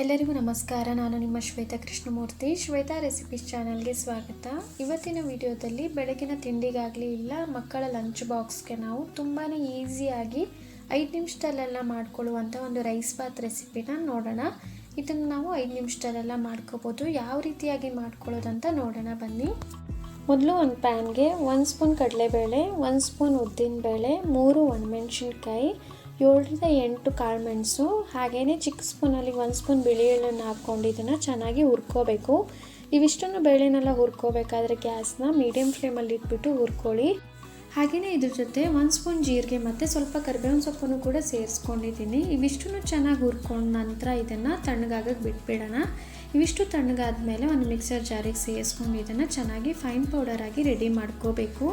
ಎಲ್ಲರಿಗೂ ನಮಸ್ಕಾರ. ನಾನು ನಿಮ್ಮ ಶ್ವೇತಾ ಕೃಷ್ಣಮೂರ್ತಿ. ಶ್ವೇತಾ ರೆಸಿಪೀಸ್ ಚಾನಲ್ಗೆ ಸ್ವಾಗತ. ಇವತ್ತಿನ ವಿಡಿಯೋದಲ್ಲಿ ಬೆಳಗಿನ ತಿಂಡಿಗಾಗಲಿ ಇಲ್ಲ, ಮಕ್ಕಳ ಲಂಚ್ ಬಾಕ್ಸ್ಗೆ ನಾವು ತುಂಬಾ ಈಸಿಯಾಗಿ ಐದು ನಿಮಿಷದಲ್ಲೆಲ್ಲ ಮಾಡ್ಕೊಳ್ಳುವಂಥ ಒಂದು ರೈಸ್ ಬಾತ್ ರೆಸಿಪಿನ ನೋಡೋಣ. ಇದನ್ನು ನಾವು ಐದು ನಿಮಿಷದಲ್ಲೆಲ್ಲ ಮಾಡ್ಕೋಬೋದು. ಯಾವ ರೀತಿಯಾಗಿ ಮಾಡ್ಕೊಳ್ಳೋದಂತ ನೋಡೋಣ. ಬನ್ನಿ. ಮೊದಲು ಒಂದು ಪ್ಯಾನ್ಗೆ ಒಂದು ಸ್ಪೂನ್ ಕಡಲೆಬೇಳೆ, ಒಂದು ಸ್ಪೂನ್ ಉದ್ದಿನಬೇಳೆ, ಮೂರು ಒಣಮೆಣ್ಸಿನ್ಕಾಯಿ ಏಳರಿಂದ ಎಂಟು ಕಾಳು ಮೆಣಸು ಹಾಗೆಯೇ ಚಿಕ್ಕ ಸ್ಪೂನಲ್ಲಿ ಒಂದು ಸ್ಪೂನ್ ಬಿಳಿ ಎಳ್ಳನ್ನು ಹಾಕ್ಕೊಂಡು ಇದನ್ನು ಚೆನ್ನಾಗಿ ಹುರ್ಕೋಬೇಕು. ಇವಿಷ್ಟನ್ನು ಬೇಳೆನೆಲ್ಲ ಹುರ್ಕೋಬೇಕಾದ್ರೆ ಗ್ಯಾಸ್ನ ಮೀಡಿಯಮ್ ಫ್ಲೇಮಲ್ಲಿ ಇಟ್ಬಿಟ್ಟು ಹುರ್ಕೊಳ್ಳಿ. ಹಾಗೆಯೇ ಇದ್ರ ಜೊತೆ ಒಂದು ಸ್ಪೂನ್ ಜೀರಿಗೆ ಮತ್ತು ಸ್ವಲ್ಪ ಕರಿಬೇವಿನ ಸೊಪ್ಪನ್ನು ಕೂಡ ಸೇರಿಸ್ಕೊಂಡಿದ್ದೀನಿ. ಇವಿಷ್ಟು ಚೆನ್ನಾಗಿ ಹುರ್ಕೊಂಡ ನಂತರ ಇದನ್ನು ತಣ್ಣಗಾಗಕ್ಕೆ ಬಿಟ್ಬಿಡೋಣ. ಇವಿಷ್ಟು ತಣ್ಣಗಾದ್ಮೇಲೆ ಒಂದು ಮಿಕ್ಸರ್ ಜಾರಿಗೆ ಸೇರಿಸ್ಕೊಂಡು ಇದನ್ನು ಚೆನ್ನಾಗಿ ಫೈನ್ ಪೌಡರಾಗಿ ರೆಡಿ ಮಾಡ್ಕೋಬೇಕು.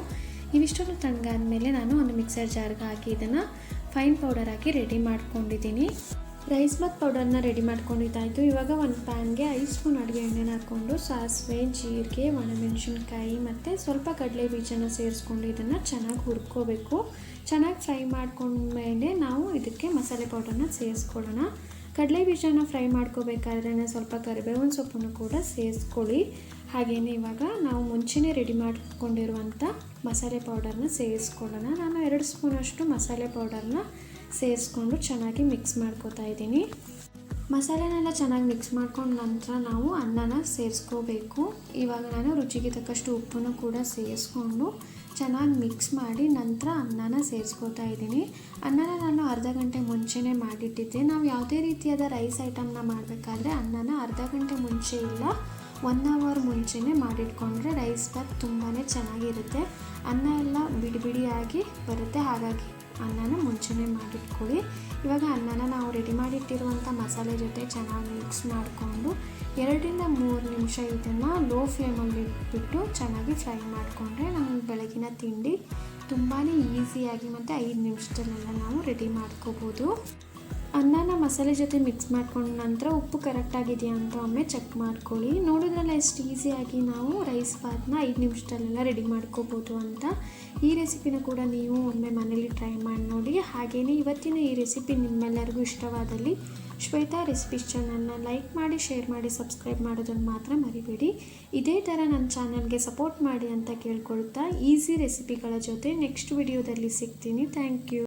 ಇವಿಷ್ಟನ್ನು ತಣ್ಣಗಾದ್ಮೇಲೆ ನಾನು ಒಂದು ಮಿಕ್ಸರ್ ಜಾರ್ಗೆ ಹಾಕಿ ಇದನ್ನು ಫೈನ್ ಪೌಡರ್ ಹಾಕಿ ರೆಡಿ ಮಾಡ್ಕೊಂಡಿದ್ದೀನಿ. ರೈಸ್ ಮತ್ತು ಪೌಡರ್ನ ರೆಡಿ ಮಾಡ್ಕೊಂಡಿದ್ದಾಯಿತು ಇವಾಗ ಒಂದು ಪ್ಯಾನ್ಗೆ ಐದು ಸ್ಪೂನ್ ಅಡುಗೆ ಎಣ್ಣೆನ ಹಾಕ್ಕೊಂಡು ಸಾಸಿವೆ, ಜೀರಿಗೆ, ಒಣಮೆಣಸಿನ್ಕಾಯಿ ಮತ್ತು ಸ್ವಲ್ಪ ಕಡಲೆ ಬೀಜನ ಸೇರಿಸ್ಕೊಂಡು ಇದನ್ನು ಚೆನ್ನಾಗಿ ಹುರ್ಕೋಬೇಕು. ಚೆನ್ನಾಗಿ ಫ್ರೈ ಮಾಡ್ಕೊಂಡ್ಮೇಲೆ ನಾವು ಇದಕ್ಕೆ ಮಸಾಲೆ ಪೌಡರ್ನ ಸೇರಿಸ್ಕೊಳ್ಳೋಣ. ಕಡಲೆ ಬೀಜನ ಫ್ರೈ ಮಾಡ್ಕೋಬೇಕಾದ್ರೆ ಸ್ವಲ್ಪ ಕರಿಬೇವಿನ ಸೊಪ್ಪನ್ನು ಕೂಡ ಸೇರಿಸ್ಕೊಳ್ಳಿ. ಹಾಗೆಯೇ ಇವಾಗ ನಾವು ಮುಂಚೆನೇ ರೆಡಿ ಮಾಡಿಕೊಂಡಿರುವಂಥ ಮಸಾಲೆ ಪೌಡರ್ನ ಸೇರಿಸ್ಕೊಳ್ಳೋಣ. ನಾನು ಎರಡು ಸ್ಪೂನಷ್ಟು ಮಸಾಲೆ ಪೌಡರ್ನ ಸೇರಿಸ್ಕೊಂಡು ಚೆನ್ನಾಗಿ ಮಿಕ್ಸ್ ಮಾಡ್ಕೋತಾ ಇದ್ದೀನಿ. ಮಸಾಲೆನೆಲ್ಲ ಚೆನ್ನಾಗಿ ಮಿಕ್ಸ್ ಮಾಡ್ಕೊಂಡ ನಂತರ ನಾವು ಅನ್ನನ ಸೇರಿಸ್ಕೋಬೇಕು. ಇವಾಗ ನಾನು ರುಚಿಗೆ ತಕ್ಕಷ್ಟು ಉಪ್ಪನ್ನು ಕೂಡ ಸೇರಿಸ್ಕೊಂಡು ಚೆನ್ನಾಗಿ ಮಿಕ್ಸ್ ಮಾಡಿ ನಂತರ ಅನ್ನನ ಸೇರಿಸ್ಕೋತಾ ಇದ್ದೀನಿ. ಅನ್ನನ ನಾನು ಅರ್ಧ ಗಂಟೆ ಮುಂಚೆನೇ ಮಾಡಿಟ್ಟಿದ್ದೆ. ನಾವು ಯಾವುದೇ ರೀತಿಯಾದ ರೈಸ್ ಐಟಮ್ನ ಮಾಡಬೇಕಾದ್ರೆ ಅನ್ನನ ಅರ್ಧ ಗಂಟೆ ಮುಂಚೆ ಇಲ್ಲ. ಒನ್ ಅವರ್ ಮುಂಚೆನೇ ಮಾಡಿಟ್ಕೊಂಡ್ರೆ ರೈಸ್ ಬಾತ್ ತುಂಬಾ ಚೆನ್ನಾಗಿರುತ್ತೆ. ಅನ್ನ ಎಲ್ಲ ಬಿಡಿ ಬಿಡಿಯಾಗಿ ಬರುತ್ತೆ. ಹಾಗಾಗಿ ಅನ್ನನ ಮುಂಚೆನೇ ಮಾಡಿಟ್ಕೊಳ್ಳಿ. ಇವಾಗ ಅನ್ನನ ನಾವು ರೆಡಿ ಮಾಡಿಟ್ಟಿರುವಂಥ ಮಸಾಲೆ ಜೊತೆ ಚೆನ್ನಾಗಿ ಮಿಕ್ಸ್ ಮಾಡಿಕೊಂಡು ಎರಡರಿಂದ ಮೂರು ನಿಮಿಷ ಇದನ್ನು ಲೋ ಫ್ಲೇಮಲ್ಲಿ ಇಟ್ಬಿಟ್ಟು ಚೆನ್ನಾಗಿ ಫ್ರೈ ಮಾಡಿಕೊಂಡ್ರೆ ನಮ್ಮ ಬೆಳಗಿನ ತಿಂಡಿ ತುಂಬಾ ಈಸಿಯಾಗಿ ಮತ್ತು ಐದು ನಿಮಿಷದಲ್ಲೆಲ್ಲ ನಾವು ರೆಡಿ ಮಾಡ್ಕೋಬೋದು. ಅನ್ನನ ಮಸಾಲೆ ಜೊತೆ ಮಿಕ್ಸ್ ಮಾಡ್ಕೊಂಡ ನಂತರ ಉಪ್ಪು ಕರೆಕ್ಟಾಗಿದೆಯಾ ಅಂತ ಒಮ್ಮೆ ಚೆಕ್ ಮಾಡ್ಕೊಳ್ಳಿ. ನೋಡಿದ್ರಲ್ಲ ಎಷ್ಟು ಈಸಿಯಾಗಿ ನಾವು ರೈಸ್ ಬಾತ್ನ ಐದು ನಿಮಿಷದಲ್ಲೆಲ್ಲ ರೆಡಿ ಮಾಡ್ಕೋಬೋದು ಅಂತ. ಈ ರೆಸಿಪಿನ ಕೂಡ ನೀವು ಒಮ್ಮೆ ಮನೇಲಿ ಟ್ರೈ ಮಾಡಿ ನೋಡಿ. ಹಾಗೆಯೇ ಇವತ್ತಿನ ಈ ರೆಸಿಪಿ ನಿಮ್ಮೆಲ್ಲರಿಗೂ ಇಷ್ಟವಾದಲ್ಲಿ ಶ್ವೇತಾ ರೆಸಿಪೀಸ್ ಚಾನಲ್ನ ಲೈಕ್ ಮಾಡಿ ಶೇರ್ ಮಾಡಿ ಸಬ್ಸ್ಕ್ರೈಬ್ ಮಾಡೋದನ್ನು ಮಾತ್ರ ಮರಿಬೇಡಿ. ಇದೇ ಥರ ನನ್ನ ಚಾನಲ್ಗೆ ಸಪೋರ್ಟ್ ಮಾಡಿ ಅಂತ ಕೇಳ್ಕೊಳ್ತಾ ಈಸಿ ರೆಸಿಪಿಗಳ ಜೊತೆ ನೆಕ್ಸ್ಟ್ ವಿಡಿಯೋದಲ್ಲಿ ಸಿಗ್ತೀನಿ. Thank you